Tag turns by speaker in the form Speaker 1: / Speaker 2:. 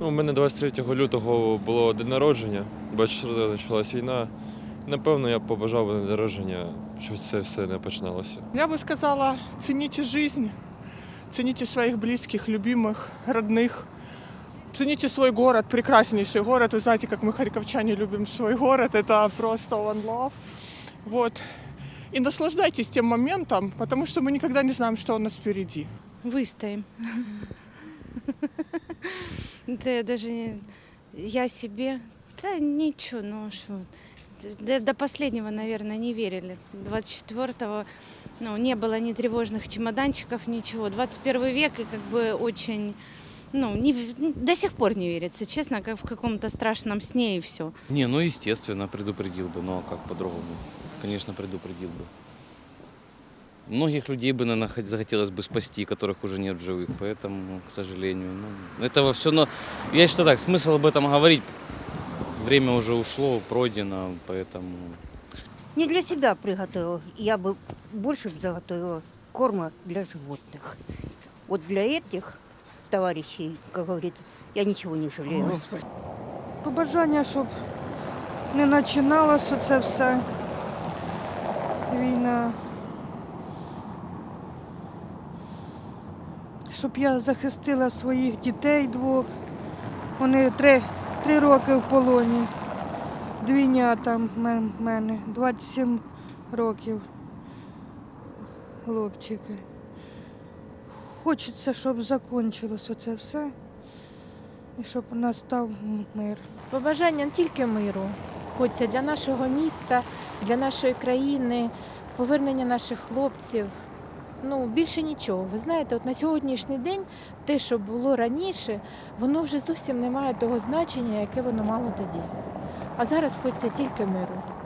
Speaker 1: Ну, у мене 23 лютого було день народження, 24 почалась війна. Напевно, я б побажав би на день народження, щоб це все не починалося.
Speaker 2: Я бы сказала, цените жизнь, цените своих близких, любимых, родных. Цените свой город, прекраснейший город. Вы знаете, как мы, харьковчане, любим свой город. Это просто one love. Вот. И наслаждайтесь тем моментом, потому что мы никогда не знаем, что у нас впереди.
Speaker 3: Выстоим. Да я даже не... Я себе... Да ничего, ну что... До, до последнего, наверное, не верили. 24-го ну, не было ни тревожных чемоданчиков, ничего. 21 век и как бы очень... Ну, не, в- до сих пор не верится, честно, как в каком-то страшном сне и все.
Speaker 4: Не, ну естественно, предупредил бы, ну а как по-другому? Конечно, предупредил бы. Многих людей бы, наверное, хот- захотелось бы спасти, которых уже нет в живых, поэтому, к сожалению, ну, этого все, но я считаю так, смысл об этом говорить, время уже ушло, пройдено, поэтому
Speaker 5: Не для себя приготовила. Я бы больше заготовила корма для животных. Вот для этих товарищей, как говорится, я ничего не жалею.
Speaker 6: Побажання, щоб не починалося це все. Війна. Щоб я захистила своїх дітей двох. Вони три, три роки в полоні. Двійнята в мен- в мене, 27 років. Хлопчики. Хочеться, щоб закінчилося це все. І щоб настав мир.
Speaker 7: Побажання не тільки миру, хочеться для нашого міста, для нашої країни, повернення наших хлопців. Ну, більше нічого. Ви знаєте, от на сьогоднішній день те, що було раніше, воно вже зовсім не має того значення, яке воно мало тоді. А зараз хочеться тільки миру.